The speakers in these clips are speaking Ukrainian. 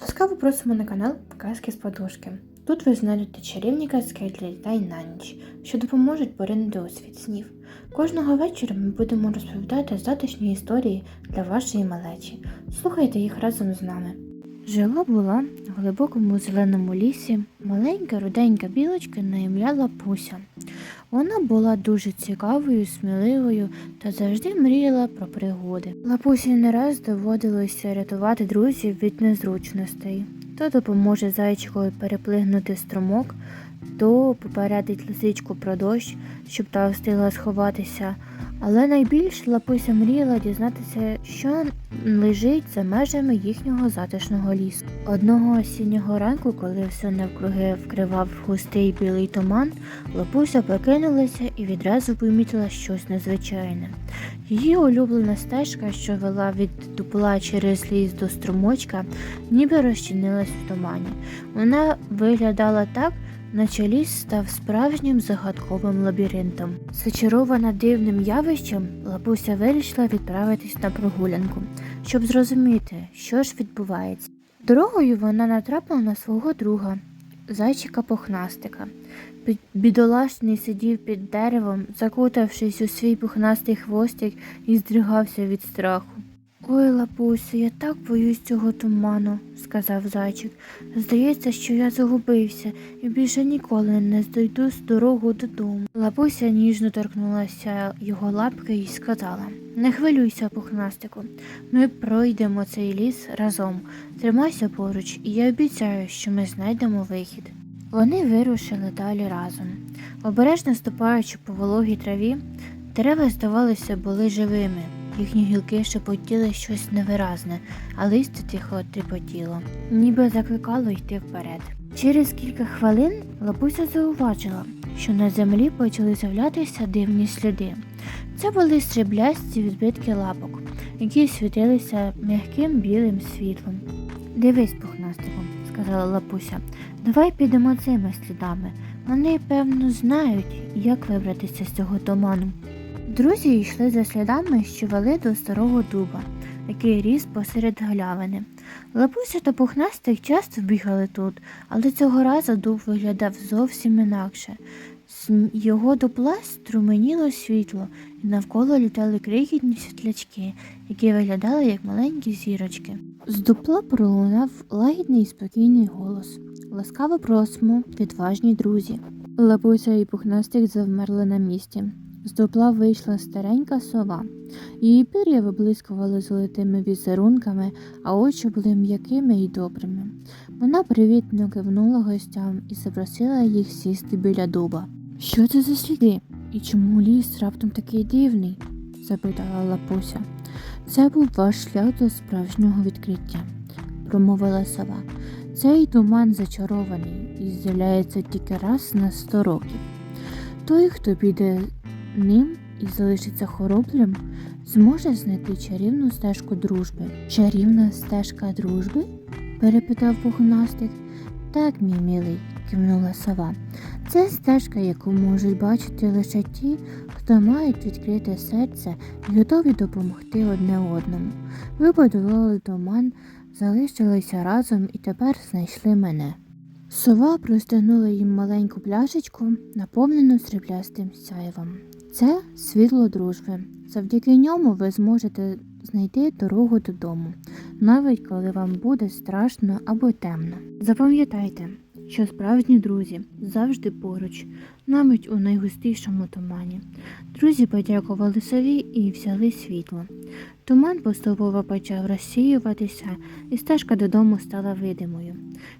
Ласкаво просимо на канал Казки з подушки. Тут ви знайдете чарівні казки для дітей на ніч, що допоможуть поринути у світ снів. Кожного вечора ми будемо розповідати затишні історії для вашої малечі. Слухайте їх разом з нами. Жила була в глибокому зеленому лісі маленька руденька білочка на ім'я Лапуся. Вона була дуже цікавою, сміливою та завжди мріяла про пригоди. Лапусі не раз доводилося рятувати друзів від незручностей. То допоможе зайчикові переплигнути струмок, то попередить лисичку про дощ, щоб та встигла сховатися. Але найбільше Лапуся мріяла дізнатися, що лежить за межами їхнього затишного лісу. Одного осіннього ранку, коли все навкруги вкривав густий білий туман, Лапуся прокинулася і відразу помітила щось незвичайне. Її улюблена стежка, що вела від дупла через ліс до струмочка, ніби розчинилась в тумані. Вона виглядала так, наче ліс став справжнім загадковим лабіринтом. Зачарована дивним явищем, Лапуся вирішила відправитись на прогулянку, щоб зрозуміти, що ж відбувається. Дорогою вона натрапила на свого друга, зайчика пухнастика. Бідолашний сидів під деревом, закутавшись у свій пухнастий хвостик і здригався від страху. Ой, лапусю, я так боюсь цього туману, сказав зайчик. Здається, що я загубився і більше ніколи не здойду з дорогу додому. Лапуся ніжно торкнулася його лапки і сказала Не хвилюйся, пухнастику. Ми пройдемо цей ліс разом. Тримайся поруч, і я обіцяю, що ми знайдемо вихід. Вони вирушили далі разом. Обережно ступаючи по вологій траві, дерева, здавалося, були живими. Їхні гілки шепотіли щось невиразне, а листя тихо тріпотіло, ніби закликало йти вперед. Через кілька хвилин лапуся зауважила, що на землі почали з'являтися дивні сліди. Це були сріблясті відбитки лапок, які світилися м'яким білим світлом. Дивись, пухнастику, сказала лапуся, давай підемо цими слідами. Вони, певно, знають, як вибратися з цього туману. Друзі йшли за слідами, що вели до старого дуба, який ріс посеред галявини. Лапуся та пухнастик часто бігали тут, але цього разу дуб виглядав зовсім інакше. З його дупла струменіло світло, і навколо літали крихітні світлячки, які виглядали як маленькі зірочки. З дупла пролунав лагідний і спокійний голос. Ласкаво просимо, відважні друзі. Лапуся і пухнастик завмерли на місці. З дупла вийшла старенька сова. Її пір'я виблискували золотими візерунками, а очі були м'якими і добрими. Вона привітно кивнула гостям і запросила їх сісти біля дуба. Що це за сліди? І чому ліс раптом такий дивний? запитала лапуся. Це був ваш шлях до справжнього відкриття, промовила сова. Цей туман зачарований і з'являється тільки раз на сто років. Той, хто піде ним і залишиться хороблим, зможе знайти чарівну стежку дружби. Чарівна стежка дружби? перепитав пухнастик. Так, мій милий, кивнула сова. Це стежка, яку можуть бачити лише ті, хто мають відкрите серце і готові допомогти одне одному. Ви подолали туман, залишилися разом і тепер знайшли мене. Сова простягнула їм маленьку пляшечку, наповнену сріблястим сяйвом. Це світло дружби. Завдяки ньому ви зможете знайти дорогу додому, навіть коли вам буде страшно або темно. Запам'ятайте, що справжні друзі завжди поруч, навіть у найгустішому тумані. Друзі подякували сові і взяли світло. Туман поступово почав розсіюватися, і стежка додому стала видимою.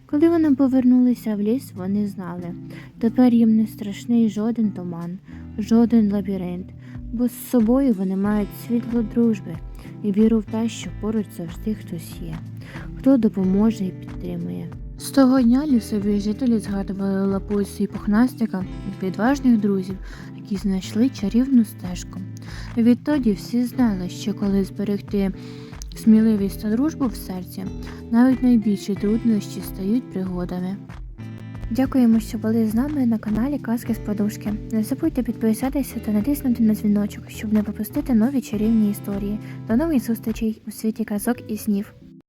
Коли вони повернулися в ліс, вони знали, тепер їм не страшний жоден туман, жоден лабіринт, бо з собою вони мають світло дружби і віру в те, що поруч завжди хтось є, хто допоможе і підтримує. З того дня лісові жителі згадували лапусю і пухнастика як відважних друзів, які знайшли чарівну стежку. Відтоді всі знали, що коли зберегти сміливість та дружбу в серці, навіть найбільші труднощі стають пригодами. Дякуємо, що були з нами на каналі Казки з Подушки. Не забудьте підписатися та натиснути на дзвіночок, щоб не пропустити нові чарівні історії. До нових зустрічей у світі казок і снів.